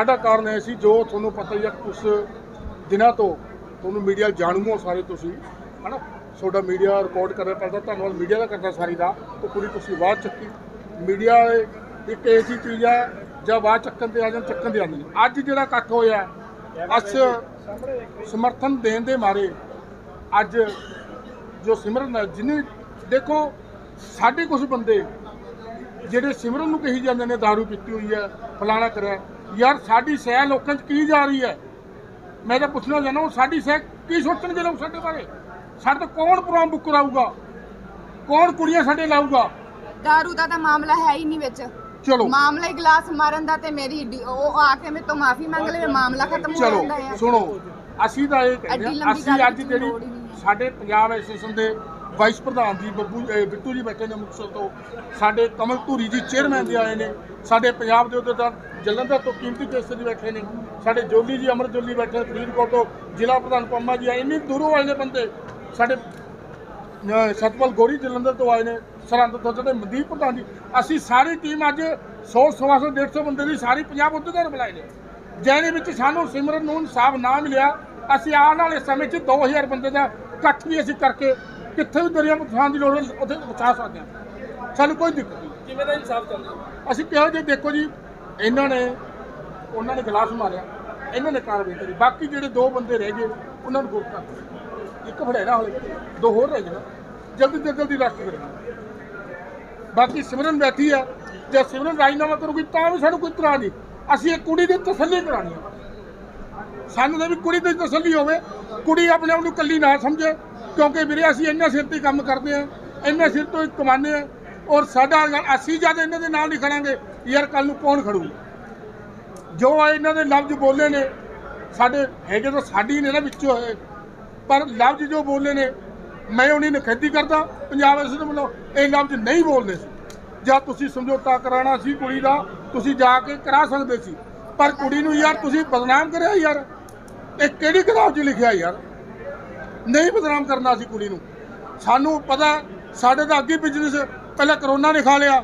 ਸਾਡਾ ਕਾਰਨ ਇਹ ਸੀ, ਜੋ ਤੁਹਾਨੂੰ ਪਤਾ ਹੀ ਆ ਕੁਝ ਦਿਨਾਂ ਤੋਂ ਤੁਹਾਨੂੰ ਮੀਡੀਆ ਜਾਣੂ ਹੋ ਸਾਰੇ ਤੁਸੀਂ। ਹਨਾ? ਤੁਹਾਡਾ ਮੀਡੀਆ ਰਿਪੋਰਟ ਕਰ ਰਿਹਾ ਪਹਿਲਾਂ ਧੰਨਵਾਦ ਮੀਡੀਆ ਦਾ ਕਰਦਾ ਸਾਰੀ ਦਾ। ਉਹ ਪੂਰੀ ਤੁਸੀਂ ਬਾਅਦ ਚੱਕੀ। ਮੀਡੀਆ ਇੱਕ ਐਸੀ ਚੀਜ਼ ਹੈ ਜਾਂ ਬਾਅਦ ਚੱਕਣ ਤੇ ਆ ਜਾਂ ਚੱਕਣ ਤੇ ਆਉਂਦੇ ਨੇ ਅੱਜ ਜਿਹੜਾ ਇਕੱਠ ਹੋਇਆ ਅਸ ਸਮਰਥਨ ਦੇਣ ਦੇ ਮਾਰੇ, ਅੱਜ ਜੋ ਸਿਮਰਨ ਹੈ ਜਿਹਨੇ ਦੇਖੋ, ਸਾਡੇ ਕੁਝ ਬੰਦੇ ਜਿਹੜੇ ਸਿਮਰਨ ਨੂੰ ਕਹੀ ਜਾਂਦੇ ਨੇ दारू ਪੀਤੀ ਹੋਈ ਹੈ ਫਲਾਣਾ ਕਰਿਆ ਯਾਰ ਸਾਡੀ ਸਹਿ ਲੋਕਾਂ 'ਚ ਕੀ ਜਾ ਰਹੀ ਹੈ? ਮੈਂ ਤਾਂ ਪੁੱਛਣਾ ਚਾਹੁੰਦਾ ਉਹ ਸਾਡੀ ਸਹਿ ਕੀ ਸੋਚਣਗੇ ਲੋਕ ਸਾਡੇ ਬਾਰੇ? ਸਾਡੇ ਤੋਂ ਕੌਣ ਪ੍ਰੋਗਰਾਮ ਬੁੱਕ ਕਰਾਊਗਾ? ਕੌਣ ਕੁੜੀਆਂ ਸਾਡੇ ਲਾਊਗਾ? ਦਾਰੂ ਦਾ ਤਾਂ ਮਾਮਲਾ ਹੈ ਹੀ ਨਹੀਂ ਵਿੱਚ। ਚਲੋ। ਮਾਮਲਾ ਹੀ ਗਲਾਸ ਮਾਰਨ ਦਾ ਤੇ ਮੇਰੀ ਡੀ- ਉਹ ਆ ਕੇ ਮੇਰੇ ਤੋਂ ਮਾਫੀ ਮੰਗ ਲਵੇ ਮਾਮਲਾ ਖਤਮ ਹੋ ਚਲੋ ਜਾਂਦਾ ਹੈ। ਸੁਣੋ ਅਸੀਂ ਤਾਂ ਇਹ ਕਹਿੰਦੇ ਐਡੀ ਹਾਂ ਲੰਬੀ ਅਸੀਂ ਗੱਲ ਅੱਜ ਦੀ ਜਿਹੜੀ ਲੋੜ ਹੀ ਨਹੀਂ ਹੈ। ਸਾਡੇ ਪੰਜਾਬ ਐਸੋਸੀਏਸ਼ਨ ਦੇ ਵਾਈਸ ਪ੍ਰਧਾਨ ਜੀ ਬੱਬੂ ਬਿੱਟੂ ਜੀ ਬੈਠੇ ਨੇ ਮੁਕਤਸਰ ਤੋਂ। ਸਾਡੇ ਕਮਲ ਧੂਰੀ ਜੀ ਚੇਅਰਮੈਨ ਦੇ ਆਏ ਨੇ। ਸਾਡੇ ਪੰਜਾਬ ਦੇ ਅਹੁਦੇਦਾਰ ਜਲੰਧਰ ਤੋਂ ਕੀਮਤੀ ਕੇਸਰ ਜੀ ਬੈਠੇ ਨੇ। ਸਾਡੇ ਜੋਲੀ ਜੀ ਅਮਰ ਜੋਲੀ ਬੈਠੇ ਨੇ, ਫਰੀਦਕੋਟ ਤੋਂ ਜ਼ਿਲ੍ਹਾ ਪ੍ਰਧਾਨ ਪੰਮਾ ਜੀ ਆਏ ਇੰਨੀ ਦੂਰੋਂ ਆਏ ਨੇ ਬੰਦੇ। ਸਾਡੇ ਸਤਪਾਲ ਗੋਰੀ ਜਲੰਧਰ ਤੋਂ ਆਏ ਨੇ। ਸਰਹੰਦ ਤੋਂ ਸਾਡੇ ਮਨਦੀਪ ਪ੍ਰਧਾਨ ਜੀ। ਅਸੀਂ ਸਾਰੀ ਟੀਮ ਅੱਜ 100 ਸਵਾ ਸੌ 150 ਬੰਦੇ ਦੀ ਸਾਰੀ ਪੰਜਾਬ ਅਹੁਦੇਦਾਰ ਬੁਲਾਏ ਨੇ। ਜਿਹਦੇ ਵਿੱਚ ਸਾਨੂੰ ਸਿਮਰਨ ਨੂੰ ਇਨਸਾਫ ਨਾ ਮਿਲਿਆ। ਅਸੀਂ ਆਉਣ ਵਾਲੇ ਸਮੇਂ 'ਚ 2000 ਬੰਦੇ ਦਾ ਇਕੱਠ ਵੀ ਅਸੀਂ ਕਰਕੇ ਕਿੱਥੇ ਵੀ ਦਰਿਆ ਪਛਾਣ ਦੀ ਲੋੜ ਹੈ ਉੱਥੇ ਪਹੁੰਚਾ ਸਕਦੇ ਹਾਂ। ਸਾਨੂੰ ਕੋਈ ਦਿੱਕਤ ਨਹੀਂ। ਕਿਵੇਂ ਦਾ ਇਨਸਾਫ ਚਾਹੁੰਦੇ ਹੋ? ਅਸੀਂ ਕਿਹਾ ਜੀ ਦੇਖੋ ਜੀ ਇਹਨਾਂ ਨੇ ਉਹਨਾਂ ਨੇ ਗਲਾਸ ਮਾਰਿਆ ਇਹਨਾਂ ਨੇ ਕਾਰਵਾਈ ਕਰੀ। ਬਾਕੀ ਜਿਹੜੇ ਦੋ ਬੰਦੇ ਰਹਿ ਗਏ ਉਹਨਾਂ ਨੂੰ ਗੁਰਤਾ ਇੱਕ ਫੜੇਰਾ ਹਲੇ ਦੋ ਹੋਰ ਰਹਿ ਗਏ। ਜਲਦੀ ਤੋਂ ਜਲਦੀ ਰਸਤ ਕਰਾਂਗੇ ਬਾਕੀ ਸਿਮਰਨ ਬੈਠੀ ਆ ਜੇ ਸਿਮਰਨ ਰਾਜੀਨਾਮਾ ਕਰੂਗੀ ਤਾਂ ਵੀ ਸਾਨੂੰ ਕੋਈ ਇਤਰਾਜ਼ ਨਹੀਂ। ਅਸੀਂ ਇਹ ਕੁੜੀ ਦੀ ਤਸੱਲੀ ਕਰਾਣੀ ਆ। ਸਾਨੂੰ ਤਾਂ ਵੀ ਕੁੜੀ ਦੀ ਤਸੱਲੀ ਹੋਵੇ ਕੁੜੀ ਆਪਣੇ ਆਪ ਨੂੰ ਕੱਲੀ ਨਾ ਸਮਝੇ। ਕਿਉਂਕਿ ਵੀਰੇ ਅਸੀਂ ਇੰਨਾ ਸਿਰ ਤੇ ਹੀ ਕੰਮ ਕਰਦੇ ਆ ਇੰਨਾ ਸਿਰ ਤੋਂ ਹੀ ਕਮਾਉਂਦੇ ਆ ਔਰ ਸਾਡਾ ਅਸੀਂ ਜਦ ਇਹਨਾਂ ਦੇ ਨਾਲ ਨਹੀਂ ਖੜਾਂਗੇ, ਯਾਰ ਕੱਲ ਨੂੰ ਕੌਣ ਖੜੂ ਜੋ ਇਹਨਾਂ ਦੇ ਲਫ਼ਜ਼ ਬੋਲੇ ਨੇ, ਸਾਡੇ ਹੈਗੇ ਤਾਂ ਸਾਡੀ ਨੇ ਨਾ ਵਿੱਚੋਂ ਹੈ ਪਰ ਲਫ਼ਜ਼ ਜੋ ਬੋਲੇ ਨੇ, ਮੈਂ ਉਹਨੀ ਨਖੇਦੀ ਕਰਦਾ, ਪੰਜਾਬ ਇਸ ਨੂੰ ਵੱਲੋਂ ਇਹ ਲਫ਼ਜ਼ ਨਹੀਂ ਬੋਲਦੇ ਸੀ। ਜਾਂ ਤੁਸੀਂ ਸਮਝੌਤਾ ਕਰਾਉਣਾ ਸੀ ਕੁੜੀ ਦਾ, ਤੁਸੀਂ ਜਾ ਕੇ ਕਰਾ ਸਕਦੇ ਸੀ, ਪਰ ਕੁੜੀ ਨੂੰ ਯਾਰ ਤੁਸੀਂ ਬਦਨਾਮ ਕਰਿਆ ਯਾਰ, ਇਹ ਕਿਹੜੀ ਕਿਤਾਬ 'ਚ ਲਿਖਿਆ ਯਾਰ? ਨਹੀਂ ਬਦਨਾਮ ਕਰਨਾ ਸੀ ਕੁੜੀ ਨੂੰ। ਸਾਨੂੰ ਪਤਾ, ਸਾਡੇ ਤਾਂ ਅੱਗੇ ਬਿਜ਼ਨਸ ਪਹਿਲਾਂ ਕਰੋਨਾ ਨੇ ਖਾ ਲਿਆ,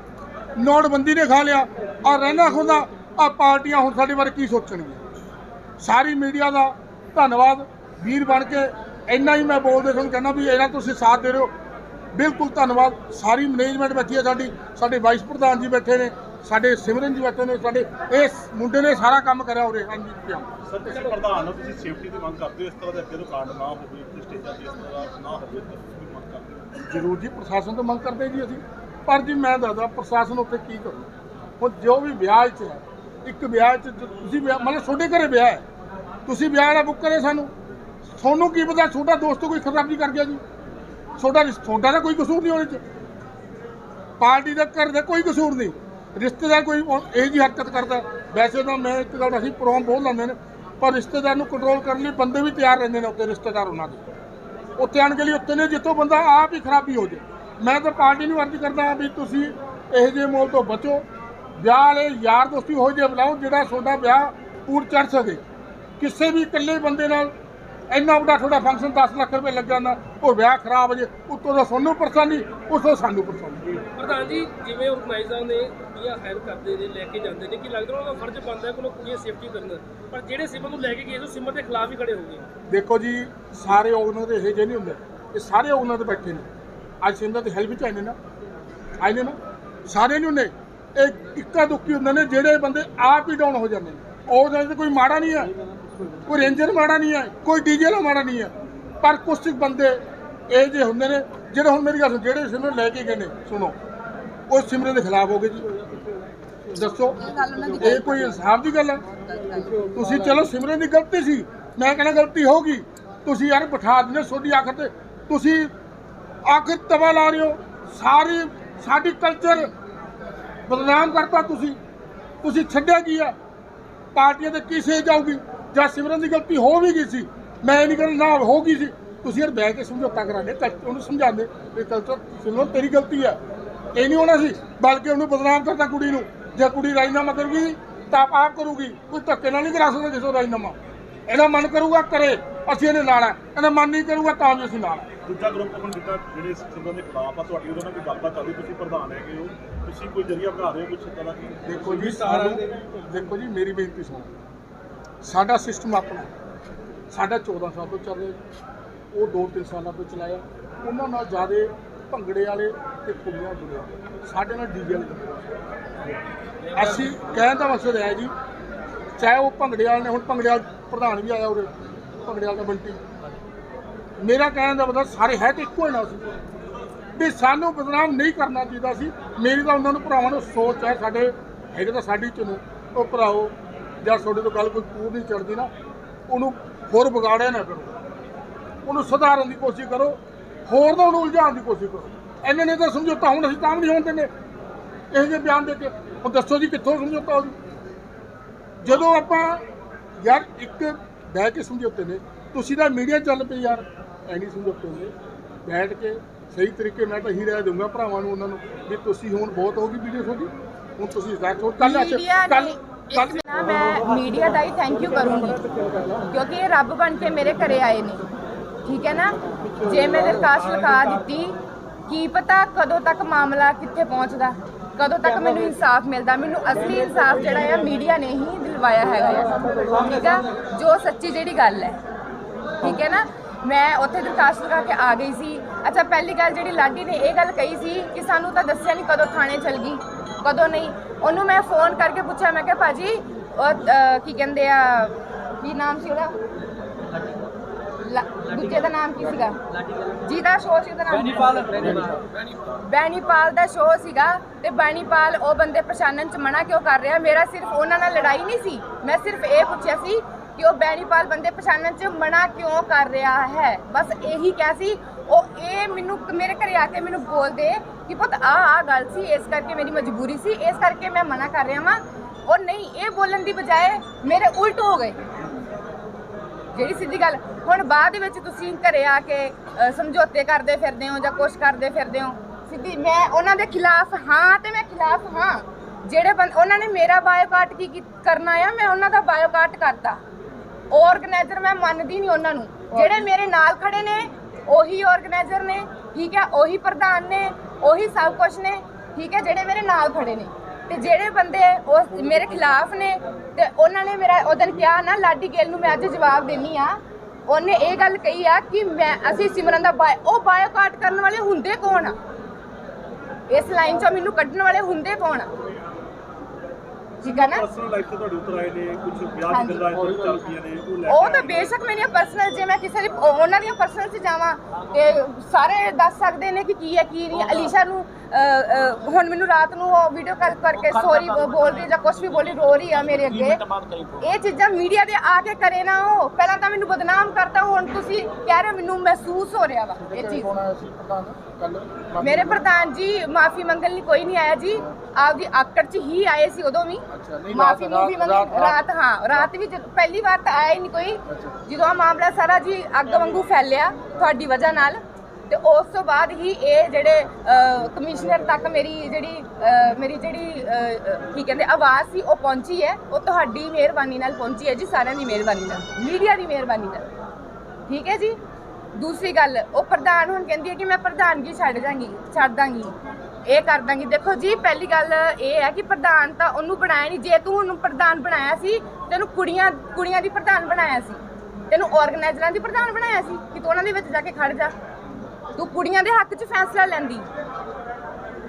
ਨੋਟਬੰਦੀ ਨੇ ਖਾ ਲਿਆ ਔਰ ਰਹਿਣਾ ਖੁੰਦਾ ਆ ਪਾਰਟੀਆਂ ਹੁਣ ਸਾਡੇ ਬਾਰੇ ਕੀ ਸੋਚਣਗੀਆਂ? ਸਾਰੀ ਮੀਡੀਆ ਦਾ ਧੰਨਵਾਦ, ਵੀਰ ਬਣ ਕੇ ਇੰਨਾ ਹੀ ਮੈਂ ਬੋਲਦੇ ਤੁਹਾਨੂੰ ਕਹਿੰਦਾ ਵੀ ਇਹਨਾਂ ਤੁਸੀਂ ਸਾਥ ਦੇ ਰਹੇ ਹੋ। ਬਿਲਕੁਲ ਧੰਨਵਾਦ, ਸਾਰੀ ਮੈਨੇਜਮੈਂਟ ਬੈਠੀ ਹੈ ਸਾਡੀ, ਸਾਡੇ ਵਾਈਸ ਪ੍ਰਧਾਨ ਜੀ ਬੈਠੇ ਨੇ ਸਾਡੇ ਸਿਮਰਨ ਜੀ ਬੈਠੇ ਨੇ ਸਾਡੇ ਇਸ ਮੁੰਡੇ ਨੇ ਸਾਰਾ ਕੰਮ ਕਰਿਆ ਉਰੇ ਹਾਂਜੀ। ਸਰ ਤੁਸੀਂ ਪ੍ਰਧਾਨ ਹੋ ਤੁਸੀਂ ਸੇਫਟੀ ਦੀ ਮੰਗ ਕਰਦੇ ਹੋ ਇਸ ਤਰ੍ਹਾਂ ਦੇ ਅੱਗੇ ਤੋਂ ਕਾਂਡ ਨਾ ਹੋਵੇ ਤੇ ਸਟੇਜਾਂ ਤੇ ਇਸ ਤਰ੍ਹਾਂ ਨਾ ਹੋਵੇ ਤੁਸੀਂ ਮੰਗ ਕਰਦੇ ਜ਼ਰੂਰ ਜੀ ਪ੍ਰਸ਼ਾਸਨ ਤੋਂ ਮੰਗ ਕਰਦੇ ਜੀ ਅਸੀਂ। ਪਰ ਜੀ ਮੈਂ ਦੱਸਦਾ ਪ੍ਰਸ਼ਾਸਨ ਉੱਥੇ ਕੀ ਕਰੂ? ਹੁਣ ਜੋ ਵੀ ਵਿਆਹ 'ਚ ਹੈ ਇੱਕ ਵਿਆਹ 'ਚ ਤੁਸੀਂ ਵਿਆਹ ਮਤਲਬ ਤੁਹਾਡੇ ਘਰੇ ਵਿਆਹ ਹੈ ਤੁਸੀਂ ਵਿਆਹ ਵਾਲਾ ਬੁੱਕ ਕਰੇ ਸਾਨੂੰ। ਤੁਹਾਨੂੰ ਕੀ ਪਤਾ ਤੁਹਾਡਾ ਦੋਸਤ ਕੋਈ ਖਰਾਬੀ ਕਰ ਗਿਆ ਜੀ। ਰਿਸ- ਤੁਹਾਡਾ ਦਾ ਕੋਈ ਕਸੂਰ ਨਹੀਂ ਉਹਦੇ 'ਚ। ਪਾਰਟੀ ਦਾ ਘਰ ਦਾ ਕੋਈ ਕਸੂਰ ਨਹੀਂ। ਰਿਸ਼ਤੇਦਾਰ ਕੋਈ ਉਹ- ਇਹ ਜੀ ਹਰਕਤ ਕਰਦਾ, ਵੈਸੇ ਤਾਂ ਮੈਂ ਇੱਕ ਗੱਲ ਅਸੀਂ ਪ੍ਰੋਮ ਬਹੁਤ ਲਾਉਂਦੇ ਨੇ, ਪਰ ਰਿਸ਼ਤੇਦਾਰ ਨੂੰ ਕੰਟਰੋਲ ਕਰਨ ਲਈ ਬੰਦੇ ਵੀ ਤਿਆਰ ਰਹਿੰਦੇ ਨੇ ਉੱਤੇ ਰਿਸ਼ਤੇਦਾਰ ਉਹਨਾਂ ਦੇ। ਉੱਥੇ ਆਣ ਕੇ ਲਈ ਉੱਤੇ ਨੇ, ਜਿੱਥੋਂ ਬੰਦਾ ਆਪ ਹੀ ਖਰਾਬੀ ਹੋ ਜਾਏ। ਮੈਂ ਤਾਂ ਪਾਰਟੀ ਨੂੰ ਅਰਜ਼ ਕਰਦਾ ਵੀ ਤੁਸੀਂ ਇਹੋ ਜਿਹੇ ਮੋਲ ਤੋਂ ਬਚੋ। ਵਿਆਹ ਵਾਲੇ ਯਾਰ ਦੋਸਤੀ ਹੋ ਜੇ ਬੁਲਾਓ, ਜਿਹੜਾ ਤੁਹਾਡਾ ਵਿਆਹ ਪੂਰ ਚੜ ਸਕੇ। ਕਿਸੇ ਵੀ ਇਕੱਲੇ ਬੰਦੇ ਨਾਲ ਇੰਨਾ ਵੱਡਾ ਤੁਹਾਡਾ ਫੰਕਸ਼ਨ 10 ਲੱਖ ਰੁਪਏ ਲੱਗ ਜਾਂਦਾ ਉਹ ਵਿਆਹ ਖਰਾਬ ਹੋ ਜੇ ਉੱਤੋਂ ਦਾ ਸਾਨੂੰ ਪਰੇਸ਼ਾਨੀ ਉੱਤੋਂ ਸਾਨੂੰ ਪਰੇਸ਼ਾਨੀ। ਪ੍ਰਧਾਨ ਜੀ ਜਿਵੇਂ ਆਰਗੇਨਾਈਜ਼ਰ ਨੇ ਕੁੜੀਆਂ ਹਾਇਰ ਕਰਦੇ ਨੇ ਲੈ ਕੇ ਜਾਂਦੇ ਨੇ ਕਿ ਲੱਗਦਾ ਉਹਨਾਂ ਦਾ ਫਰਜ਼ ਬਣਦਾ ਕਿ ਉਹ ਕੁੜੀਆਂ ਸੇਫਟੀ ਕਰਨ? ਪਰ ਜਿਹੜੇ ਸਿਮਰ ਨੂੰ ਲੈ ਕੇ ਗਏ ਸੀ ਸਿਮਰ ਦੇ ਖਿਲਾਫ ਹੀ ਖੜੇ ਹੋ ਗਏ। ਦੇਖੋ ਜੀ ਸਾਰੇ ਓਨਰ ਦੇ ਇਹੋ ਜਿਹੇ ਨਹੀਂ ਹੁੰਦੇ। ਇਹ ਸਾਰੇ ਓਨਰ ਤੇ ਬੈਠੇ ਨੇ। ਅੱਜ ਸਿੰਧਾ ਤੇ ਹੈਲਪ ਚ ਆਏ ਨੇ ਨਾ। ਆਏ ਨੇ ਨਾ। ਸਾਰੇ ਨਹੀਂ ਹੁੰਦੇ। ਇਹ ਇੱਕਾ ਦੁੱਕੀ ਹੁੰਦੇ ਨੇ ਜਿਹੜੇ ਬੰਦੇ ਆਪ ਹੀ ਡਾਊਨ ਹੋ ਜਾਂਦੇ ਨੇ। ਉਹ ਕੋਈ ਮਾੜਾ ਨਹੀਂ ਹੈ। ਕੋਈ ਰੇਂਜਰ ਮਾੜਾ ਨਹੀਂ ਹੈ ਕੋਈ ਡੀਜੇ ਵਾਲਾ ਮਾੜਾ ਨਹੀਂ ਹੈ। ਪਰ ਕੁਝ ਬੰਦੇ ਇਹ ਜੇ ਹੁੰਦੇ ਨੇ ਜਿਹੜੇ ਹੁਣ ਮੇਰੀ ਗੱਲ ਜਿਹੜੇ ਸਿਮਰਨ ਲੈ ਕੇ ਗਏ ਨੇ ਸੁਣੋ। ਉਹ ਸਿਮਰਨ ਦੇ ਖਿਲਾਫ ਹੋ ਗਏ ਜੀ। ਦੱਸੋ ਇਹ ਕੋਈ ਇਨਸਾਫ ਦੀ ਗੱਲ ਹੈ? ਤੁਸੀਂ ਚਲੋ ਸਿਮਰਨ ਦੀ ਗਲਤੀ ਸੀ ਮੈਂ ਕਹਿੰਦਾ ਗਲਤੀ ਹੋਗੀ ਤੁਸੀਂ ਯਾਰ ਬਿਠਾ ਦਿੰਦੇ ਤੁਹਾਡੀ ਆਖਰ ਤੇ। ਤੁਸੀਂ ਆਖਰ ਤਵਾ ਲਾ ਰਹੇ ਹੋ। ਸਾਰੀ ਸਾਡੀ ਕਲਚਰ ਬਦਨਾਮ ਕਰਤਾ ਤੁਸੀਂ। ਤੁਸੀਂ ਛੱਡਿਆ ਕੀ ਆ ਪਾਰਟੀਆਂ ਤੇ ਕੀ ਸੇ ਜਾਊਗੀ ਜਾਂ ਸਿਮਰਨ ਦੀ ਗਲਤੀ ਹੋ ਵੀ ਗਈ ਸੀ। ਮੈਂ ਇਹ ਨਹੀਂ ਕਹਿੰਦਾ ਨਾ ਹੋ ਗਈ ਸੀ। ਤੁਸੀਂ ਯਾਰ ਬਹਿ ਕੇ ਸਮਝੌਤਾ ਕਰਾਂਦੇ ਉਹਨੂੰ ਸਮਝਾਉਂਦੇ ਵੀ ਕਲਚਰ ਸਿਮਰਨ ਤੇਰੀ ਗਲਤੀ ਆ ਇਹ ਨਹੀਂ ਹੋਣਾ ਸੀ ਬਲਕਿ ਉਹਨੂੰ ਬਦਨਾਮ ਕਰਤਾ ਕੁੜੀ ਨੂੰ। ਜੇ ਕੁੜੀ ਰਾਜੀਨਾਮਾ ਕਰੂਗੀ ਤਾਂ ਆਪ ਕਰੂਗੀ। ਕੋਈ ਧੱਕੇ ਨਾਲ ਨਹੀਂ ਕਰਾ ਸਕਦਾ ਕਿਸੇ ਰਾਜੀਨਾਮਾ। ਇਹਦਾ ਮਨ ਕਰੂਗਾ ਕਰੇ ਅਸੀਂ ਇਹਨੇ ਲਾਣਾ ਇਹਦਾ ਮਨ ਨਹੀਂ ਕਰੂਗਾ ਤਾਂ ਵੀ ਅਸੀਂ ਲਾਣਾ ਦੂਜਾ ਗਰੁੱਪ ਹੁਣ ਜਿੱਦਾਂ ਜਿਹੜੇ ਸਿੱਧਾਂ ਦੇ ਖਿਲਾਫ ਆ ਤੁਹਾਡੀ ਉਹਦੇ ਨਾਲ ਕੋਈ ਗੱਲਬਾਤ ਚੱਲਦੀ? ਤੁਸੀਂ ਪ੍ਰਧਾਨ ਹੈਗੇ ਹੋ। ਤੁਸੀਂ ਕੋਈ ਜਰੀਆ ਬਣਾ ਰਹੇ ਹੋ ਕੁਛ ਤਰ੍ਹਾਂ ਦੀ? ਦੇਖੋ ਜੀ ਸਾਨੂੰ ਦੇਖੋ ਜੀ ਮੇਰੀ ਬੇਨਤੀ ਸੁਣੋ। ਸਾਡਾ ਸਿਸਟਮ ਆਪਣਾ ਸਾਡਾ 14 ਸਾਲ ਤੋਂ ਚੱਲ ਰਿਹਾ ਉਹ 2-3 ਸਾਲਾਂ ਤੋਂ ਚਲਾਇਆ। ਉਹਨਾਂ ਨਾਲ ਜ਼ਿਆਦਾ ਭੰਗੜੇ ਵਾਲੇ ਤੇ ਕੁੜੀਆਂ ਜੁੜਿਆ ਸਾਡੇ ਨਾਲ ਡੀਜੇ ਵਾਲੇ ਅਸੀਂ ਕਹਿਣ ਦਾ ਮਕਸਦ ਹੈ ਜੀ, ਚਾਹੇ ਉਹ ਭੰਗੜੇ ਵਾਲੇ ਨੇ, ਹੁਣ ਭੰਗੜੇ ਵਾਲਾ ਪ੍ਰਧਾਨ ਵੀ ਆਇਆ ਉਰੇ, ਭੰਗੜੇ ਵਾਲਾ ਦਾ ਬੰਟੀ। ਮੇਰਾ ਕਹਿਣ ਦਾ ਮਤਲਬ ਸਾਰੇ ਹੈ ਤੇ ਇੱਕੋ ਹੀ ਨਾ ਸੀ। ਵੀ ਸਾਨੂੰ ਬਦਨਾਮ ਨਹੀਂ ਕਰਨਾ ਚਾਹੀਦਾ ਸੀ। ਮੇਰੀ ਤਾਂ ਉਹਨਾਂ ਨੂੰ ਭਰਾਵਾਂ ਨੂੰ ਸੋਚ ਹੈ ਸਾਡੇ, ਹੈਗੇ ਤਾਂ ਸਾਡੀ ਚ ਉਹ ਭਰਾਓ ਜਾਂ ਤੁਹਾਡੇ ਤੋਂ ਗੱਲ ਕੋਈ ਪੂਰ ਨਹੀਂ ਚੜਦੀ ਨਾ ਉਹਨੂੰ ਹੋਰ ਵਿਗਾੜਿਆ ਨਾ ਕਰੋ। ਉਹਨੂੰ ਸੁਧਾਰਨ ਦੀ ਕੋਸ਼ਿਸ਼ ਕਰੋ ਹੋਰ ਨਾ ਉਹਨੂੰ ਉਲਝਾਉਣ ਦੀ ਕੋਸ਼ਿਸ਼ ਕਰੋ। ਇਹਨਾਂ ਨੇ ਤਾਂ ਸਮਝੌਤਾ ਹੁਣ ਅਸੀਂ ਤਾਂ ਵੀ ਨਹੀਂ ਹੋਣ ਦਿੰਦੇ। ਇਹੋ ਜਿਹੇ ਬਿਆਨ ਦੇ ਕੇ ਹੁਣ ਦੱਸੋ ਜੀ ਕਿੱਥੋਂ ਸਮਝੌਤਾ ਹੋ ਜਦੋਂ ਆਪਾਂ ਯਾਰ ਇੱਕ ਬਹਿ ਕੇ ਸਮਝੌਤੇ ਨੇ ਤੁਸੀਂ ਤਾਂ ਮੀਡੀਆ ਚੱਲ ਪਈ ਯਾਰ ਐ ਨਹੀਂ ਸਮਝੌਤੇ ਹੁੰਦੇ। ਬੈਠ ਕੇ ਸਹੀ ਤਰੀਕੇ ਮੈਂ ਤਾਂ ਹੀ ਰਹਿ ਦੂੰਗਾ ਭਰਾਵਾਂ ਨੂੰ ਉਹਨਾਂ ਨੂੰ ਵੀ ਤੁਸੀਂ ਹੁਣ ਬਹੁਤ ਹੋ ਗਈ ਵੀਡੀਓ ਤੁਹਾਡੀ ਹੁਣ ਤੁਸੀਂ ਹੋ ਕੱਲ ਕੱਲ ਨਾ, ਮੈਂ ਮੀਡੀਆ ਦਾ ਹੀ ਥੈਂਕ ਯੂ ਕਰੂੰਗੀ। ਕਿਉਂਕਿ ਇਹ ਰੱਬ ਬਣ ਕੇ ਮੇਰੇ ਘਰੇ ਆਏ ਨੇ। ਠੀਕ ਹੈ ਨਾ? ਜੇ ਮੈਂ ਦਰਖਾਸਤ ਲਗਾ ਦਿੱਤੀ, ਕੀ ਪਤਾ ਕਦੋਂ ਤੱਕ ਮਾਮਲਾ ਕਿੱਥੇ ਪਹੁੰਚਦਾ? ਕਦੋਂ ਤੱਕ ਮੈਨੂੰ ਇਨਸਾਫ ਮਿਲਦਾ? ਮੈਨੂੰ ਅਸਲੀ ਇਨਸਾਫ ਜਿਹੜਾ ਆ ਮੀਡੀਆ ਨੇ ਹੀ ਦਿਲਵਾਇਆ ਹੈਗਾ ਆ। ਠੀਕ ਆ? ਜੋ ਸੱਚੀ ਜਿਹੜੀ ਗੱਲ ਹੈ। ਠੀਕ ਹੈ ਨਾ? ਮੈਂ ਉੱਥੇ ਦਰਖਾਸਤ ਲਗਾ ਕੇ ਆ ਗਈ ਸੀ। ਅੱਛਾ, ਪਹਿਲੀ ਗੱਲ ਜਿਹੜੀ ਲਾਡੀ ਨੇ ਇਹ ਗੱਲ ਕਹੀ ਸੀ ਕਿ ਸਾਨੂੰ ਤਾਂ ਦੱਸਿਆ ਨਹੀਂ ਕਦੋਂ ਥਾਣੇ ਚਲ ਗਈ, ਕਦੋਂ ਨਹੀਂ। ਉਹਨੂੰ ਮੈਂ ਫੋਨ ਕਰਕੇ ਪੁੱਛਿਆ ਮੈਂ ਕਿਹਾ ਭਾਜੀ ਉਹ ਕੀ ਕਹਿੰਦੇ ਆ ਕੀ ਨਾਮ ਸੀ ਉਹਦਾ? ਲਾ- ਦੂਜੇ ਦਾ ਨਾਮ ਕੀ ਸੀਗਾ? ਜਿਹਦਾ ਸ਼ੋਅ ਸੀ ਉਹਦਾ ਨਾਮ ਬੈਣੀਪਾਲ ਦਾ ਸ਼ੋਅ ਸੀਗਾ ਤੇ ਬੈਣੀਪਾਲ ਉਹ ਬੰਦੇ ਪਛਾਣਨ ਚ ਮਨਾ ਕਿਉਂ ਕਰ ਰਿਹਾ? ਮੇਰਾ ਸਿਰਫ ਉਹਨਾਂ ਨਾਲ ਲੜਾਈ ਨਹੀਂ ਸੀ। ਮੈਂ ਸਿਰਫ ਇਹ ਪੁੱਛਿਆ ਸੀ ਕਿ ਉਹ ਬੈਣੀਪਾਲ ਬੰਦੇ ਪਛਾਣਨ ਚ ਮਨਾ ਕਿਉਂ ਕਰ ਰਿਹਾ ਹੈ? ਬਸ ਇਹੀ ਕਿਹਾ ਸੀ ਉਹ ਇਹ ਮੈਨੂੰ ਮੇਰੇ ਘਰੇ ਆ ਕੇ ਮੈਨੂੰ ਬੋਲਦੇ ਕਿ ਪੁੱਤ ਆ ਆ ਗੱਲ ਸੀ, ਇਸ ਕਰਕੇ ਮੇਰੀ ਮਜਬੂਰੀ ਸੀ, ਇਸ ਕਰਕੇ ਮੈਂ ਮਨਾ ਕਰ ਰਿਹਾ ਵਾਂ। ਉਹ ਨਹੀਂ, ਇਹ ਬੋਲਣ ਦੀ ਬਜਾਏ ਮੇਰੇ ਉਲਟ ਹੋ ਗਏ। ਜਿਹੜੀ ਸਿੱਧੀ ਗੱਲ, ਹੁਣ ਬਾਅਦ ਦੇ ਵਿੱਚ ਤੁਸੀਂ ਘਰੇ ਆ ਕੇ ਸਮਝੌਤੇ ਕਰਦੇ ਫਿਰਦੇ ਹੋ ਜਾਂ ਕੁਛ ਕਰਦੇ ਫਿਰਦੇ ਹੋ, ਸਿੱਧੀ ਮੈਂ ਉਹਨਾਂ ਦੇ ਖਿਲਾਫ ਹਾਂ ਤੇ ਮੈਂ ਖਿਲਾਫ ਹਾਂ। ਜਿਹੜੇ ਬੰਦ ਉਹਨਾਂ ਨੇ ਮੇਰਾ ਬਾਇਓਕਾਟ ਕੀ ਕੀ ਕਰਨਾ ਆ, ਮੈਂ ਉਹਨਾਂ ਦਾ ਬਾਇਓਕਾਟ ਕਰਤਾ। ਆਰਗੇਨਾਈਜ਼ਰ ਮੈਂ ਮੰਨਦੀ ਨਹੀਂ ਉਹਨਾਂ ਨੂੰ। ਜਿਹੜੇ ਮੇਰੇ ਨਾਲ ਖੜੇ ਨੇ ਉਹੀ ਆਰਗੇਨਾਈਜ਼ਰ ਨੇ, ਠੀਕ ਹੈ, ਉਹੀ ਪ੍ਰਧਾਨ ਨੇ, ਉਹੀ ਸਭ ਕੁਝ ਨੇ, ਠੀਕ ਹੈ, ਜਿਹੜੇ ਮੇਰੇ ਨਾਲ ਖੜੇ ਨੇ। ਤੇ ਜਿਹੜੇ ਬੰਦੇ ਉਸ ਮੇਰੇ ਖਿਲਾਫ ਨੇ, ਤੇ ਉਹਨਾਂ ਨੇ ਮੇਰਾ ਉਹ ਦਿਨ ਕਿਹਾ ਨਾ, ਲਾਡੀ ਗੇਲ ਨੂੰ ਮੈਂ ਅੱਜ ਜਵਾਬ ਦੇਣੀ ਆ। ਉਹਨੇ ਇਹ ਗੱਲ ਕਹੀ ਆ ਕਿ ਮੈਂ, ਅਸੀਂ ਸਿਮਰਨ ਦਾ ਬਾਇ ਉਹ ਬਾਇਓਕਾਟ ਕਰਨ ਵਾਲੇ ਹੁੰਦੇ ਕੌਣ ਆ? ਇਸ ਲਾਈਨ ਚੋਂ ਮੈਨੂੰ ਕੱਢਣ ਵਾਲੇ ਹੁੰਦੇ ਕੌਣ ਆ? ਠੀਕ ਹੈ ਨਾ? ਪਰਸਨਲ ਲਾਈਫ ਤੇ ਤੁਹਾਡੇ ਉੱਤਰ ਆਏ ਨੇ ਕੁਝ ਵਿਆਹ ਹਾਂਜੀ। ਦੀ ਗੱਲਾਂ ਇੱਥੇ ਚੱਲ ਪਈਆਂ ਨੇ ਉਹ ਲੈ ਉਹ ਕੇ ਤਾਂ ਆਏ ਨੇ। ਬੇਸ਼ੱਕ ਮੇਰੀਆਂ ਪਰਸਨਲ ਜੇ ਮੈਂ ਕਿਸੇ ਦੀ ਉਹਨਾਂ ਦੀਆਂ ਪਰਸਨਲ 'ਚ ਜਾਵਾਂ ਤੇ ਸਾਰੇ ਦੱਸ ਸਕਦੇ ਨੇ ਕਿ ਕੀ ਹੈ ਕੀ ਨਹੀਂ। ਅਲੀਸ਼ਾ ਨੂੰ ਅ, ਅ, ਹੁਣ ਮੈਨੂੰ ਰਾਤ ਨੂੰ ਉਹ ਵੀਡੀਓ ਕਾਲ ਕਰਕੇ ਸੌਰੀ ਬੋਲ ਰਹੀ ਜਾਂ ਕੁਝ ਵੀ ਬੋਲੀ ਰੋ ਰਹੀ ਆ ਮੇਰੇ ਅੱਗੇ। ਇਹ ਚੀਜ਼ਾਂ ਮੀਡੀਆ ਦੇ ਆ ਕੇ ਕਰੇ ਨਾ ਉਹ। ਪਹਿਲਾਂ ਤਾਂ ਮੈਨੂੰ ਬਦਨਾਮ ਕਰਤਾ ਹੁਣ ਤੁਸੀਂ ਕਹਿ ਰਹੇ ਹੋ ਮੈਨੂੰ ਮਹਿਸੂਸ ਹੋ ਰਿਹਾ ਵਾ ਇਹ ਚੀਜ਼। ਮੇਰੇ ਪ੍ਰਧਾਨ ਜੀ ਮਾਫੀ ਮੰਗਣ ਲਈ ਕੋਈ ਨਹੀਂ ਆਇਆ ਜੀ। ਆਪਦੀ ਆਕੜ 'ਚ ਹੀ ਆਏ ਸੀ ਉਦੋਂ ਵੀ। ਮਾਫੀ ਮੂਫੀ ਮੰਗ ਰਾਤ- ਹਾਂ ਰਾਤ ਵੀ ਪਹਿਲੀ ਵਾਰ ਤਾਂ ਆਇਆ ਹੀ ਨਹੀਂ ਕੋਈ। ਜਦੋਂ ਆ ਮਾਮਲਾ ਸਾਰਾ ਜੀ ਅੱਗ ਵਾਂਗੂ ਫੈਲਿਆ ਤੁਹਾਡੀ ਵਜ੍ਹਾ ਨਾਲ। ਤੇ ਉਸ ਤੋਂ ਬਾਅਦ ਹੀ ਇਹ ਜਿਹੜੇ ਕਮਿਸ਼ਨਰ ਤੱਕ ਮੇਰੀ ਜਿਹੜੀ ਮੇਰੀ ਜਿਹੜੀ ਕੀ ਕਹਿੰਦੇ ਆਵਾਜ਼ ਸੀ ਉਹ ਪਹੁੰਚੀ ਹੈ। ਉਹ ਤੁਹਾਡੀ ਮਿਹਰਬਾਨੀ ਨਾਲ ਪਹੁੰਚੀ ਹੈ ਜੀ ਸਾਰਿਆਂ ਦੀ ਮਿਹਰਬਾਨੀ ਨਾਲ। ਮੀਡੀਆ ਦੀ ਮਿਹਰਬਾਨੀ ਨਾਲ। ਠੀਕ ਹੈ ਜੀ? ਦੂਸਰੀ ਗੱਲ, ਉਹ ਪ੍ਰਧਾਨ ਹੁਣ ਕਹਿੰਦੀ ਹੈ ਕਿ ਮੈਂ ਪ੍ਰਧਾਨਗੀ ਛੱਡ ਦਾਂਗੀ ਛੱਡ ਦਾਂਗੀ। ਇਹ ਕਰ ਦਾਂਗੀ। ਦੇਖੋ ਜੀ, ਪਹਿਲੀ ਗੱਲ ਇਹ ਹੈ ਕਿ ਪ੍ਰਧਾਨ ਤਾਂ ਉਹਨੂੰ ਬਣਾਇਆ ਨਹੀਂ ਜੇ ਤੂੰ ਉਹਨੂੰ ਪ੍ਰਧਾਨ ਬਣਾਇਆ ਸੀ, ਤੈਨੂੰ ਕੁੜੀਆਂ ਕੁੜੀਆਂ ਦੀ ਪ੍ਰਧਾਨ ਬਣਾਇਆ ਸੀ। ਤੈਨੂੰ ਆਰਗੇਨਾਈਜ਼ਰਾਂ ਦੀ ਪ੍ਰਧਾਨ ਬਣਾਇਆ ਸੀ ਕਿ ਤੂੰ ਉਹਨਾਂ ਦੇ ਵਿੱਚ ਜਾ ਕੇ ਖੜ ਜਾ। ਤੂੰ ਕੁੜੀਆਂ ਦੇ ਹੱਕ 'ਚ ਫੈਸਲਾ ਲੈਂਦੀ।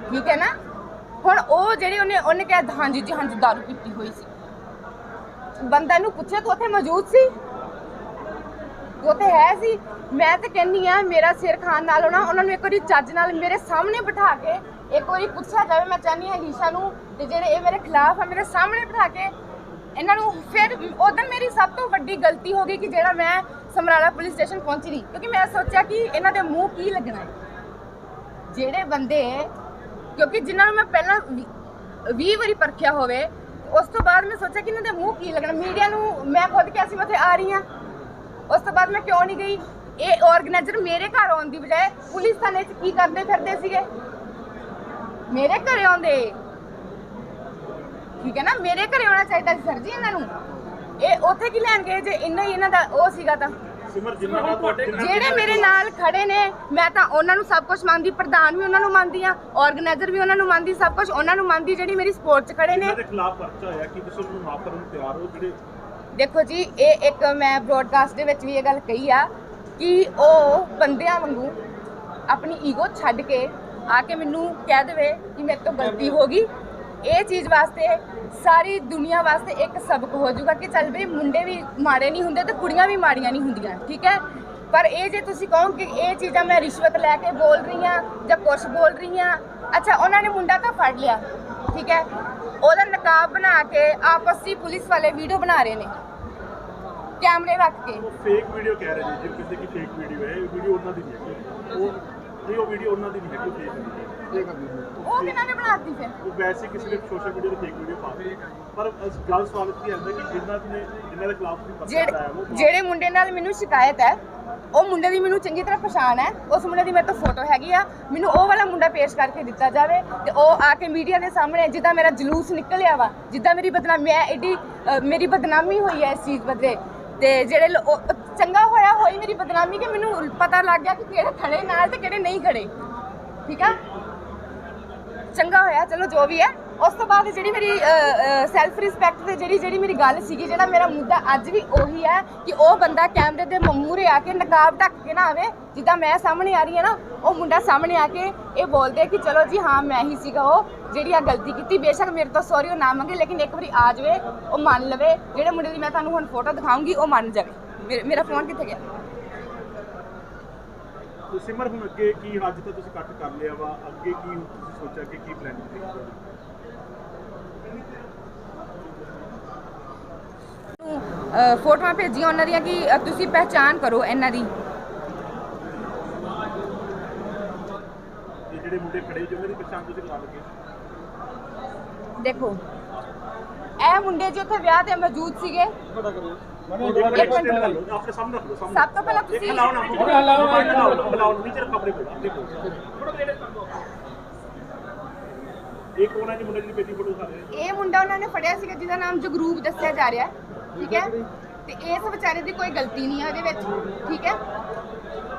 ਠੀਕ ਹੈ ਨਾ? ਹੁਣ ਉਹ ਜਿਹੜੇ ਉਹਨੇ ਉਹਨੇ ਕਿਹਾ, ਹਾਂਜੀ ਜੀ, ਹਾਂਜੀ, ਦਾਰੂ ਪੀਤੀ ਹੋਈ ਸੀ। ਬੰਦਾ ਨੂੰ ਪੁੱਛਿਆ, ਤੂੰ ਉੱਥੇ ਮੌਜੂਦ ਸੀ? ਉਹ ਤੇ ਹੈ ਸੀ। ਮੈਂ ਤੇ ਕਹਿੰਨੀ ਆ ਮੇਰਾ ਸਿਰ ਖਾਨ ਨਾਲ ਹੋਣਾ, ਉਹਨਾਂ ਨੂੰ ਇੱਕ ਵਾਰੀ ਚੱਜ ਨਾਲ ਮੇਰੇ ਸਾਹਮਣੇ ਬਿਠਾ ਕੇ, ਇੱਕ ਵਾਰੀ ਪੁੱਛਿਆ ਜਾਵੇ, ਮੈਂ ਚਾਹਨੀ ਆ ਹੀਸ਼ਾ ਨੂੰ ਤੇ ਜਿਹੜੇ ਇਹ ਮੇਰੇ ਖਿਲਾਫ ਆ, ਮੇਰੇ ਸਾਹਮਣੇ ਬਿਠਾ ਕੇ, ਇਹਨਾਂ ਨੂੰ ਫਿਰ ਉਦੋਂ ਮੇਰੀ ਸਭ ਤੋਂ ਵੱਡੀ ਗਲਤੀ ਹੋ ਗਈ ਕਿ ਜਿਹੜਾ ਮੈਂ ਸਮਰਾਲਾ ਪੁਲਿਸ ਸਟੇਸ਼ਨ ਪਹੁੰਚੀ ਨਹੀਂ। ਕਿਉਂਕਿ ਮੈਂ ਸੋਚਿਆ ਕਿ ਇਹਨਾਂ ਦੇ ਮੂੰਹ ਕੀ ਲੱਗਣਾ ਹੈ। ਜਿਹੜੇ ਬੰਦੇ, ਕਿਉਂਕਿ ਜਿਨ੍ਹਾਂ ਨੂੰ ਮੈਂ ਪਹਿਲਾਂ 20 ਵਾਰੀ ਪਰਖਿਆ ਹੋਵੇ, ਉਸ ਤੋਂ ਬਾਅਦ ਮੈਂ ਸੋਚਿਆ ਕਿ ਇਹਨਾਂ ਦੇ ਮੂੰਹ ਕੀ ਲੱਗਣਾ। ਮੀਡੀਆ ਨੂੰ ਮੈਂ ਖੁਦ ਕਿਹਾ ਸੀ, ਮੈਂ ਉੱਥੇ ਆ ਰਹੀ ਹਾਂ। ਉਸ ਤੋਂ ਬਾਅਦ ਮੈਂ ਕਿਉਂ ਨਹੀਂ ਗਈ? ਇਹ ਆਰਗੇਨਾਈਜ਼ਰ ਮੇਰੇ ਘਰ ਆਉਣ ਦੀ ਬਜਾਏ ਪੁਲਿਸ ਥਾਣੇ 'ਚ ਕੀ ਕਰਦੇ ਫਿਰਦੇ ਸੀਗੇ? ਮੇਰੇ ਘਰੇ ਆਉਂਦੇ। ਠੀਕ ਹੈ ਨਾ? ਮੇਰੇ ਘਰੇ ਆਉਣਾ ਚਾਹੀਦਾ ਸੀ ਸਰ ਜੀ ਇਹਨਾਂ ਨੂੰ। ਇਹ ਉੱਥੇ ਕੀ ਲੈਣ ਗਏ ਜੇ? ਇੰਨਾ ਹੀ ਇਹਨਾਂ ਦਾ ਉਹ ਸੀਗਾ ਤਾਂ। ਜਿਹੜੇ ਮੇਰੇ ਨਾਲ ਖੜੇ ਨੇ ਮੈਂ ਤਾਂ ਉਹਨਾਂ ਨੂੰ ਸਭ ਕੁਝ ਮੰਨਦੀ ਪ੍ਰਧਾਨ ਵੀ ਉਹਨਾਂ ਨੂੰ ਮੰਨਦੀ ਆ ਆਰਗੇਨਾਈਜ਼ਰ ਵੀ ਉਹਨਾਂ ਨੂੰ ਮੰਨਦੀ ਸਭ ਕੁਝ ਉਹਨਾਂ ਨੂੰ ਮੰਨਦੀ ਜਿਹੜੀ ਮੇਰੀ ਸਪੋਰਟ 'ਚ ਖੜੇ ਨੇ। ਦੇ ਖਿਲਾਫ ਪਰਚਾ ਹੋਇਆ ਕਿ ਤੁਸੀਂ ਉਹਨੂੰ ਮਾਫ ਕਰਨ ਨੂੰ ਤਿਆਰ ਹੋ ਜਿਹੜੇ ਦੇਖੋ ਜੀ ਇਹ ਇੱਕ ਮੈਂ ਬ੍ਰੋਡਕਾਸਟ ਦੇ ਵਿੱਚ ਵੀ ਇਹ ਗੱਲ ਕਹੀ ਆ ਕਿ ਉਹ ਬੰਦਿਆਂ ਵਾਂਗੂ ਆਪਣੀ ਈਗੋ ਛੱਡ ਕੇ ਆ ਕੇ ਮੈਨੂੰ ਕਹਿ ਦੇਵੇ ਕਿ ਮੇਰੇ ਤੋਂ ਗਲਤੀ ਹੋ ਗਈ। ਇਹ ਚੀਜ਼ ਵਾਸਤੇ ਸਾਰੀ ਦੁਨੀਆ ਵਾਸਤੇ ਇੱਕ ਸਬਕ ਹੋ ਜਾਊਗਾ ਕਿ ਚੱਲ ਬਈ ਮੁੰਡੇ ਵੀ ਮਾੜੇ ਨਹੀਂ ਹੁੰਦੇ ਤੇ ਕੁੜੀਆਂ ਵੀ ਮਾੜੀਆਂ ਨਹੀਂ ਹੁੰਦੀਆਂ ਠੀਕ ਹੈ? ਪਰ ਇਹ ਜੇ ਤੁਸੀਂ ਕਹੋ ਕਿ ਇਹ ਚੀਜ਼ਾਂ ਮੈਂ ਰਿਸ਼ਵਤ ਲੈ ਕੇ ਬੋਲ ਰਹੀ ਹਾਂ ਜਾਂ ਕੁਛ ਬੋਲ ਰਹੀ ਹਾਂ ਅੱਛਾ ਉਹਨਾਂ ਨੇ ਮੁੰਡਾ ਤਾਂ ਫੜ ਲਿਆ ਠੀਕ ਹੈ? ਉਹਦਾ ਨਕਾਬ ਬਣਾ ਕੇ ਆਪਸ ਵਿੱਚ ਪੁਲਿਸ ਵਾਲੇ ਵੀਡੀਓ ਬਣਾ ਰਹੇ ਨੇ। ਕੈਮਰੇ ਰੱਖ ਕੇ। ਉਹ ਫੇਕ ਵੀਡੀਓ ਕਹਿ ਰਹੇ ਨੇ ਜੀ ਕਹਿੰਦੇ ਕਿ ਫੇਕ ਵੀਡੀਓ ਹੈ ਇਹ ਵੀਡੀਓ ਉਹਨਾਂ ਦੀ ਨਹੀਂ ਹੈ ਉਹ ਨਹੀਂ ਉਹ ਵੀਡੀਓ ਉਹਨਾਂ ਦੀ ਨਹੀਂ ਹੈ। ਫੇਕ ਸੀ ਉਹ ਕਿਹਨਾਂ ਨੇ ਬਣਾਤੀ ਫਿਰ? ਉਹ ਵੈਸੇ ਕਿਸੇ ਨੇ ਸੋਸ਼ਲ ਮੀਡੀਆ ਤੇ ਫੇਕ ਵੀਡੀਓ ਪਾ ਦਿੱਤੀ। ਪਰ ਅਸ- ਗੱਲ ਸਵਾਲ ਕੀ ਆਉਂਦਾ ਕਿ ਜਿਨ੍ਹਾਂ ਨੇ ਜਿਨ੍ਹਾਂ ਦੇ ਖਿਲਾਫ ਤੁਸੀਂ ਪਰਚਾ ਜਿਹੜੇ ਕਰਾਇਆ ਉਹ ਜਿਹੜੇ ਮੁੰਡੇ ਨਾਲ ਮੈਨੂੰ ਸ਼ਿਕਾਇਤ ਹੈ ਉਹ ਮੁੰਡੇ ਦੀ ਮੈਨੂੰ ਚੰਗੀ ਤਰ੍ਹਾਂ ਪਛਾਣ ਹੈ। ਉਸ ਮੁੰਡੇ ਦੀ ਮੇਰੇ ਤੋਂ ਫੋਟੋ ਹੈਗੀ ਆ। ਮੈਨੂੰ ਉਹ ਵਾਲਾ ਮੁੰਡਾ ਪੇਸ਼ ਕਰਕੇ ਦਿੱਤਾ ਜਾਵੇ ਤੇ ਉਹ ਆ ਕੇ ਮੀਡੀਆ ਦੇ ਸਾਹਮਣੇ ਜਿੱਦਾਂ ਮੇਰਾ ਜਲੂਸ ਨਿਕਲਿਆ ਵਾ ਜਿੱਦਾਂ ਮੇਰੀ ਬਦਨਾਮੀ ਮੈਂ ਐਡੀ ਅ, ਮੇਰੀ ਬਦਨਾਮੀ ਹੋਈ ਹੈ ਇਸ ਚੀਜ਼ ਬਦਲੇ। ਤੇ ਜਿਹੜੇ ਲੋ- ਉਹ- ਚੰਗਾ ਹੋਇਆ ਹੋਈ ਮੇਰੀ ਬਦਨਾਮੀ ਕਿ ਮੈਨੂੰ ਪਤਾ ਲੱਗ ਗਿਆ ਕਿ ਕਿਹੜੇ ਖੜੇ ਨਾਲ ਤੇ ਕਿਹੜੇ ਨਹੀਂ ਖੜੇ। ਠੀਕ ਆ? ਚੰਗਾ ਹੋਇਆ, ਚਲੋ ਜੋ ਵੀ ਹੈ। ਉਸ ਤੋਂ ਬਾਅਦ ਜਿਹੜੀ ਮੇਰੀ ਸੈਲਫ ਰਿਸਪੈਕਟ ਤੇ ਜਿਹੜੀ ਜਿਹੜੀ ਮੇਰੀ ਗੱਲ ਸੀਗੀ, ਜਿਹੜਾ ਮੇਰਾ ਮੁੱਦਾ ਅੱਜ ਵੀ ਉਹੀ ਹੈ ਕਿ ਉਹ ਬੰਦਾ ਕੈਮਰੇ ਦੇ ਮੂਹਰੇ ਆ ਕੇ ਨਕਾਬ ਢੱਕ ਕੇ ਨਾ ਆਵੇ, ਜਿੱਦਾਂ ਮੈਂ ਸਾਹਮਣੇ ਆ ਰਹੀ ਹਾਂ ਨਾ, ਉਹ ਮੁੰਡਾ ਸਾਹਮਣੇ ਆ ਕੇ ਇਹ ਬੋਲਦੇ ਕਿ ਚਲੋ ਜੀ ਹਾਂ, ਮੈਂ ਹੀ ਸੀਗਾ ਉਹ, ਜਿਹੜੀ ਆ ਗਲਤੀ ਕੀਤੀ। ਬੇਸ਼ੱਕ ਮੇਰੇ ਤੋਂ ਸੌਰੀ ਉਹ ਨਾ ਮੰਗੇ, ਲੇਕਿਨ ਇੱਕ ਵਾਰੀ ਆ ਜਾਵੇ, ਉਹ ਮੰਨ ਲਵੇ। ਜਿਹੜੇ ਮੁੰਡੇ ਦੀ ਮੈਂ ਤੁਹਾਨੂੰ ਹੁਣ ਫੋਟੋ ਦਿਖਾਉਂਗੀ, ਉਹ ਮੰਨ ਜਾਵੇ। ਮੇਰਾ ਫੋਨ ਕਿੱਥੇ ਗਿਆ? ਸਿਮਰ, ਹੁਣ ਅੱਗੇ ਕੀ ਅੱਜ ਤਾਂ ਤੁਸੀਂ ਕੱਟ ਕਰ ਲਿਆ ਵਾ, ਅੱਗੇ ਕੀ ਤੁਸੀਂ ਸੋਚਿਆ ਕਿ ਕੀ ਪਲਾਨਿੰਗ ਹੈ ਨੂੰ, ਅ, ਫੋਟੋਆਂ ਭੇਜੀਆਂ ਉਹਨਾਂ ਦੀਆਂ ਕਿ ਅ, ਤੁਸੀਂ ਪਹਿਚਾਨ ਕਰੋ ਇਹਨਾਂ ਦੀ। ਇਹ ਜਿਹੜੇ ਮੁੰਡੇ ਖੜੇ ਜੋ ਮੇਰੀ ਪਛਾਣ ਤੁਸੀਂ ਕਰਾ ਲਗੇ ਦੇਖੋ ਇਹ ਮੁੰਡੇ ਜੀ ਉੱਥੇ ਵਿਆਹ ਤੇ ਮੌਜੂਦ ਸੀਗੇ ਇੱਕ ਮਿੰਟ। ਕਰ ਲਓ ਆਪਣੇ ਸਾਹਮਣੇ ਰੱਖ ਲਓ ਸਾਹਮਣੇ। ਸਭ ਤੋਂ ਪਹਿਲਾਂ ਤੁਸੀਂ ਹਲਾਓ ਨਾ। ਹਲਾਓ ਹਲਾਓ ਹਲਾਓ ਨੀਚੇ ਰੱਖੋ ਆਪਣੇ ਕੋਲ। ਆਪਣੇ ਕੋਲ ਇਹ ਕੋਣ ਹੈ ਜੀ ਮੁੰਡੇ ਦੀ ਬੇਟੀ ਫੋਟੋ ਖਾ ਰਹੇ ਇਹ ਮੁੰਡਾ ਉਹਨਾਂ ਨੇ ਫੜਿਆ ਸੀਗਾ ਜਿਹਦਾ ਨਾਮ ਜਗਰੂਪ ਦੱਸਿਆ ਜਾ ਰਿਹਾ ਹੈ, ਠੀਕ ਹੈ? ਤੇ ਇਸ ਵਿਚਾਰੇ ਦੀ ਕੋਈ ਗਲਤੀ ਨਹੀਂ ਹੈ ਉਹਦੇ ਵਿੱਚ ਠੀਕ ਹੈ?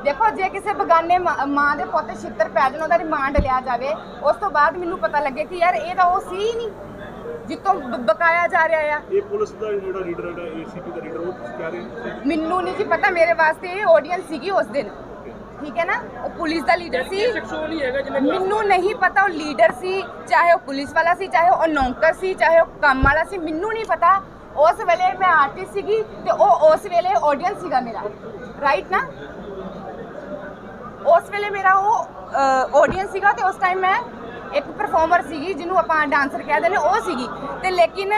ਦੇਖੋ ਜੇ ਕਿਸੇ ਬਗਾਨੇ ਮਾਂ ਮਾਂ ਦੇ ਪੁੱਤ ਛਿੱਤਰ ਪੈ ਜਾਣ ਉਹਦਾ ਰਿਮਾਂਡ ਲਿਆ ਜਾਵੇ ਉਸ ਤੋਂ ਬਾਅਦ ਮੈਨੂੰ ਪਤਾ ਲੱਗੇ ਕਿ ਯਾਰ ਇਹ ਤਾਂ ਉਹ ਸੀ ਹੀ ਨਹੀਂ ਜਿੱਤੋਂ ਬ- ਬਕਾਇਆ ਜਾ ਰਿਹਾ ਆ। ਇਹ ਪੁਲਿਸ ਦਾ ਜਿਹੜਾ ਲੀਡਰ ਹੈ ਏਸੀਪੀ ਦਾ ਲੀਡਰ ਉਹ ਤੁਸੀਂ ਕਹਿ ਰਹੇ ਹੋ? ਮੈਨੂੰ ਨਹੀਂ ਜੀ ਪਤਾ ਮੇਰੇ ਵਾਸਤੇ ਇਹ ਆਡੀਅנס ਸੀਗੀ ਉਸ ਦਿਨ ਠੀਕ ਹੈ ਨਾ? ਉਹ ਪੁਲਿਸ ਦਾ ਲੀਡਰ ਸੀ। ਨਹੀਂ ਹੈਗਾ ਮੈਨੂੰ ਨਹੀਂ ਪਤਾ ਉਹ ਲੀਡਰ ਸੀ ਚਾਹੇ ਉਹ ਪੁਲਿਸ ਵਾਲਾ ਸੀ ਚਾਹੇ ਉਹ ਨੌਕਰ ਸੀ ਚਾਹੇ ਉਹ ਕੰਮ ਵਾਲਾ ਸੀ ਮੈਨੂੰ ਨਹੀਂ ਪਤਾ। ਉਸ ਵੇਲੇ ਮੈਂ ਆਰਟਿਸਟ ਸੀਗੀ ਤੇ ਉਹ ਉਸ ਵੇਲੇ ਆਡੀਅנס ਸੀਗਾ ਮੇਰਾ। ਰਾਈਟ ਨਾ? ਉਸ ਵੇਲੇ ਮੇਰਾ ਉਹ ਆਡੀਅנס ਸੀਗਾ ਤੇ ਉਸ ਟਾਈਮ ਮੈਂ ਇੱਕ ਪਰਫਾਰਮਰ ਸੀਗੀ ਜਿਹਨੂੰ ਆਪਾਂ ਡਾਂਸਰ ਕਹਿੰਦੇ ਨੇ ਉਹ ਸੀਗੀ। ਤੇ ਲੇਕਿਨ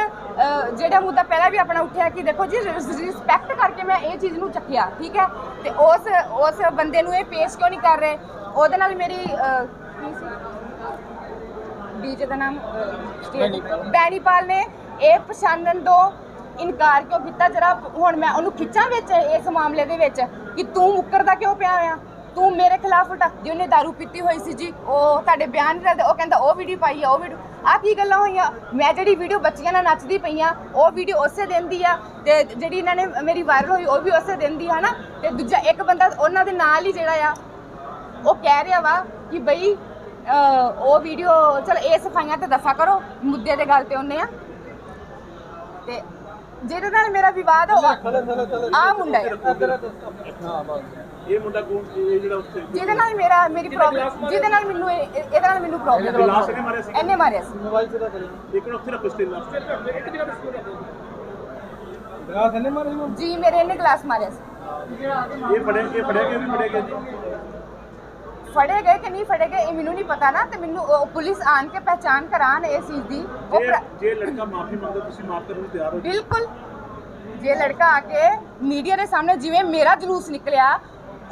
ਜਿਹੜਾ ਮੁੱਦਾ ਪਹਿਲਾਂ ਵੀ ਆਪਣਾ ਉੱਠਿਆ ਕਿ ਦੇਖੋ ਜੀ ਰਿਸਪੈਕਟ ਕਰਕੇ ਮੈਂ ਇਹ ਚੀਜ਼ ਨੂੰ ਚੱਕਿਆ ਠੀਕ ਹੈ? ਤੇ ਉਸ ਉਸ ਬੰਦੇ ਨੂੰ ਇਹ ਪੇਸ਼ ਕਿਉਂ ਨਹੀਂ ਕਰ ਰਹੇ? ਉਹਦੇ ਨਾਲ ਮੇਰੀ ਕੀ ਸੀ? ਡੀਜੇ ਦਾ ਨਾਮ ਬੈਣੀਪਾਲ ਨੇ ਇਹ ਪਛਾਣਨ ਦੋ ਇਨਕਾਰ ਕਿਉਂ ਕੀਤਾ? ਜਰਾ ਹੁਣ ਮੈਂ ਉਹਨੂੰ ਖਿੱਚਾਂ ਵਿੱਚ ਇਸ ਮਾਮਲੇ ਦੇ ਵਿੱਚ ਕਿ ਤੂੰ ਮੁੱਕਰਦਾ ਕਿਉਂ ਪਿਆ ਆ ਤੂੰ ਮੇਰੇ ਖਿਲਾਫ ਉਠਾ ਉਹਨੇ दारू ਪੀਤੀ ਹੋਈ ਸੀ ਜੀ, ਉਹ ਤੁਹਾਡੇ ਬਿਆਨ ਨਹੀਂ ਉਹ ਕਹਿੰਦਾ ਉਹ ਵੀਡੀਓ ਪਾਈ ਆ, ਉਹ ਵੀਡੀਓ ਆ ਕੀ ਗੱਲਾਂ ਹੋਈਆਂ? ਮੈਂ ਜਿਹੜੀ ਵੀਡੀਓ ਬੱਚੀਆਂ ਨਾਲ ਨੱਚਦੀ ਪਈਆਂ ਉਹ ਵੀਡੀਓ ਉਸੇ ਦਿਨ ਦੀ ਆ, ਤੇ ਜਿਹੜੀ ਇਹਨਾਂ ਨੇ ਮੇਰੀ ਵਾਇਰਲ ਹੋਈ, ਉਹ ਵੀ ਉਸੇ ਦਿਨ ਦੀ ਹੈ ਨਾ ਤੇ ਦੂਜਾ ਇੱਕ ਬੰਦਾ ਉਹਨਾਂ ਦੇ ਨਾਲ ਹੀ ਜਿਹੜਾ ਆ, ਉਹ ਕਹਿ ਰਿਹਾ ਵਾ ਕਿ ਬਈ ਉਹ ਵੀਡੀਓ ਚਲ ਇਹ ਸਫਾਈਆਂ ਤੇ ਦਫਾ ਕਰੋ, ਮੁੱਦੇ ਦੇ ਗੱਲ ਤੇ ਉਹਨੇ ਆ। ਤੇ ਜਿਹਦੇ ਨਾਲ ਮੇਰਾ ਵਿਵਾਦ ਆ ਆ ਮੁੰਡਾ ਹੈ। ਇਹ ਮੁੰਡਾ ਕੋਣ ਇਹ ਜਿਹੜਾ ਉੱਥੇ ਜਿਹਦੇ ਨਾਲ ਮੇਰਾ ਮੇਰੀ ਪ੍ਰੋਬਲਮ ਜਿਹਦੇ ਨਾਲ ਮੈਨੂੰ ਇਹ- ਇਹ- ਇਹਦੇ ਨਾਲ ਮੈਨੂੰ ਪ੍ਰੋਬਲਮ ਗਲਾਸ ਇਹਨੇ ਮਾਰਿਆ ਸੀ? ਇਹਨੇ ਮਾਰਿਆ ਸੀ। ਲੇਕਿਨ ਉੱਥੇ ਰੱਖੋ ਸਟੇਲ। ਨਾਲ ਇੱਕ ਜਗ੍ਹਾ ਤੇ ਸਿਮਰ ਰੱਖੋ। ਜੀ ਮੇਰੇ ਇਹਨੇ ਗਲਾਸ ਮਾਰਿਆ ਸੀ। ਇਹ ਫੜਿਆ ਇਹ ਫੜਿਆ ਗਿਆ ਵੀ ਫੜਿਆ ਗਿਆ ਜੀ? ਫੜੇ ਗਏ ਕਿ ਨਹੀਂ ਫੜੇ ਗਏ ਇਹ ਮੈਨੂੰ ਨਹੀਂ ਪਤਾ ਨਾ ਤੇ ਮੈਨੂੰ ਉਹ ਪੁਲਿਸ ਆਣ ਕੇ ਪਹਿਚਾਨ ਕਰਾਣ ਇਸ ਚੀਜ਼ ਦੀ। ਉਹ ਜੇ ਪ੍ਰ- ਜੇ ਲੜਕਾ ਮਾਫੀ ਮੰਗਦਾ ਤੁਸੀਂ ਮਾਫ ਕਰਨ ਨੂੰ ਤਿਆਰ ਹੋ ਬਿਲਕੁਲ। ਜੇ ਲੜਕਾ ਆ ਕੇ ਮੀਡੀਆ ਦੇ ਸਾਹਮਣੇ ਜਿਵੇਂ ਮੇਰਾ ਜਲੂਸ ਨਿਕਲਿਆ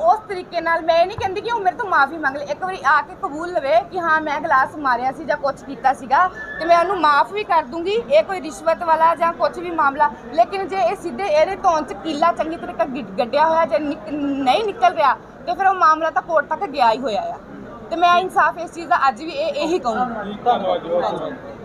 ਉਸ ਤਰੀਕੇ ਨਾਲ ਮੈਂ ਇਹ ਨਹੀਂ ਕਹਿੰਦੀ ਕਿ ਉਹ ਮੇਰੇ ਤੋਂ ਮਾਫੀ ਮੰਗ ਲੇ। ਇੱਕ ਵਾਰੀ ਆ ਕੇ ਕਬੂਲ ਲਵੇ ਕਿ ਹਾਂ, ਮੈਂ ਗਲਾਸ ਮਾਰਿਆ ਸੀ ਜਾਂ ਕੁਝ ਕੀਤਾ ਸੀਗਾ ਤੇ ਮੈਂ ਉਹਨੂੰ ਮਾਫ ਵੀ ਕਰ ਦੂੰਗੀ। ਇਹ ਕੋਈ ਰਿਸ਼ਵਤ ਵਾਲਾ ਜਾਂ ਕੁਝ ਵੀ ਮਾਮਲਾ, ਲੇਕਿਨ ਜੇ ਇਹ ਸਿੱਧੇ ਇਹਦੇ ਧੌਣ ਚ ਕੀਲਾ ਚੰਗੀ ਤਰੀਕੇ ਗਿ- ਗੱਡਿਆ ਹੋਇਆ ਜੇ ਨਿਕ- ਨਹੀਂ ਨਿਕਲ ਰਿਹਾ, ਤੇ ਫਿਰ ਉਹ ਮਾਮਲਾ ਤਾਂ ਕੋਰਟ ਤੱਕ ਗਿਆ ਹੀ ਹੋਇਆ ਆ। ਤੇ ਮੈਂ ਇਨਸਾਫ ਇਸ ਚੀਜ਼ ਦਾ ਅੱਜ ਵੀ ਇਹ ਇਹੀ ਕਹੂੰਗੀ। ਧੰਨਵਾਦ ਜੀ